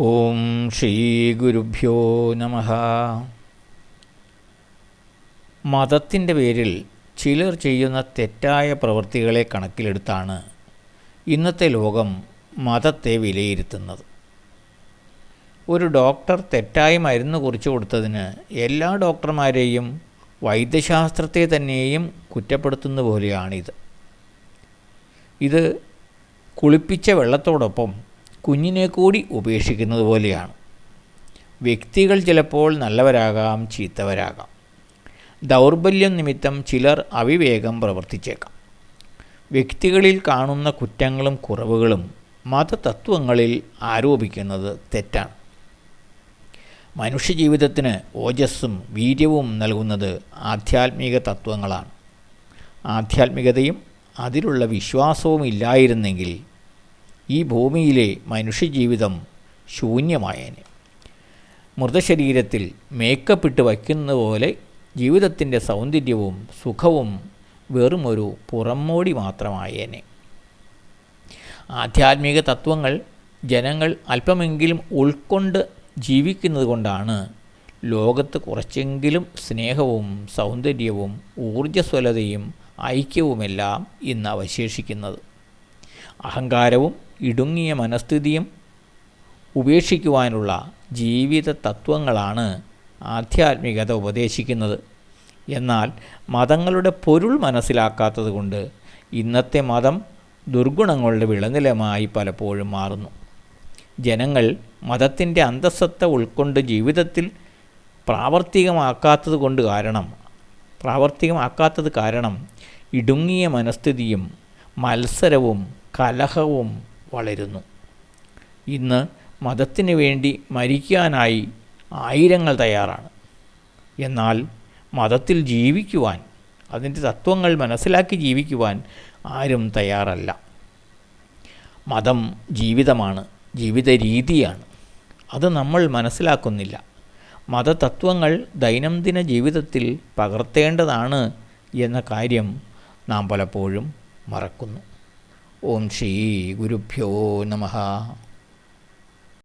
ഓം ശ്രീ ഗുരുഭ്യോ നമ. മതത്തിന്റെ പേരിൽ ചിലർ ചെയ്യുന്ന തെറ്റായ പ്രവൃത്തികളെ കണക്കിലെടുത്താണ് ഇന്നത്തെ ലോകം മതത്തെ വിലയിരുത്തുന്നത്. ഒരു ഡോക്ടർ തെറ്റായി മരുന്ന് കുറിച്ചു കൊടുത്തതിന് എല്ലാ ഡോക്ടർമാരെയും വൈദ്യശാസ്ത്രത്തെ തന്നെയും കുറ്റപ്പെടുത്തുന്ന പോലെയാണിത്. ഇത് കുളിപ്പിച്ച വെള്ളത്തോടൊപ്പം കുഞ്ഞിനെ കൂടി ഉപേക്ഷിക്കുന്നത് പോലെയാണ്. വ്യക്തികൾ ചിലപ്പോൾ നല്ലവരാകാം ചീത്തവരാകാം. ദൗർബല്യം നിമിത്തം ചിലർ അവിവേകം പ്രവർത്തിച്ചേക്കാം. വ്യക്തികളിൽ കാണുന്ന കുറ്റങ്ങളും കുറവുകളും മതതത്വങ്ങളിൽ ആരോപിക്കുന്നത് തെറ്റാണ്. മനുഷ്യജീവിതത്തിന് ഓജസ്സും വീര്യവും നൽകുന്നത് ആധ്യാത്മിക തത്വങ്ങളാണ്. ആധ്യാത്മികതയും അതിലുള്ള വിശ്വാസവും ഇല്ലായിരുന്നെങ്കിൽ ഈ ഭൂമിയിലെ മനുഷ്യജീവിതം ശൂന്യമായേനെ. മൃതശരീരത്തിൽ മേക്കപ്പ് ഇട്ട് വയ്ക്കുന്ന പോലെ ജീവിതത്തിന്റെ സൗന്ദര്യവും സുഖവും വെറുമൊരു പുറമോടി മാത്രമായേനെ. ആധ്യാത്മിക തത്വങ്ങൾ ജനങ്ങൾ അല്പമെങ്കിലും ഉൾക്കൊണ്ട് ജീവിക്കുന്നത് കൊണ്ടാണ് ലോകത്ത് കുറച്ചെങ്കിലും സ്നേഹവും സൗന്ദര്യവും ഊർജസ്വലതയും ഐക്യവുമെല്ലാം ഇന്ന് അവശേഷിക്കുന്നത്. അഹങ്കാരവും ഇടുങ്ങിയ മനസ്ഥിതിയും ഉപേക്ഷിക്കുവാനുള്ള ജീവിത തത്വങ്ങളാണ് ആധ്യാത്മികത ഉപദേശിക്കുന്നത്. എന്നാൽ മതങ്ങളുടെ പൊരുൾ മനസ്സിലാക്കാത്തത് കൊണ്ട് ഇന്നത്തെ മതം ദുർഗുണങ്ങളുടെ വിളനിലമായി പലപ്പോഴും മാറുന്നു. ജനങ്ങൾ മതത്തിന്റെ അന്തസ്സത്ത ഉൾക്കൊണ്ട് ജീവിതത്തിൽ പ്രാവർത്തികമാക്കാത്തത് കൊണ്ട് കാരണം പ്രാവർത്തികമാക്കാത്തത് കാരണം ഇടുങ്ങിയ മനസ്ഥിതിയും മത്സരവും കലഹവും വളരുന്നു. ഇന്ന് മതത്തിന് വേണ്ടി മരിക്കാനായി ആയിരങ്ങൾ തയ്യാറാണ്. എന്നാൽ മതത്തിൽ ജീവിക്കുവാൻ അതിന്റെ തത്വങ്ങൾ മനസ്സിലാക്കി ജീവിക്കുവാൻ ആരും തയ്യാറല്ല. മതം ജീവിതമാണ് ജീവിത രീതിയാണ്. അത് നമ്മൾ മനസ്സിലാക്കുന്നില്ല. മതതത്വങ്ങൾ ദൈനംദിന ജീവിതത്തിൽ പകർത്തേണ്ടതാണ് എന്ന കാര്യം നാം പലപ്പോഴും മറക്കുന്നു. ഓം ശ്രീ ഗുരുഭ്യോ നമഃ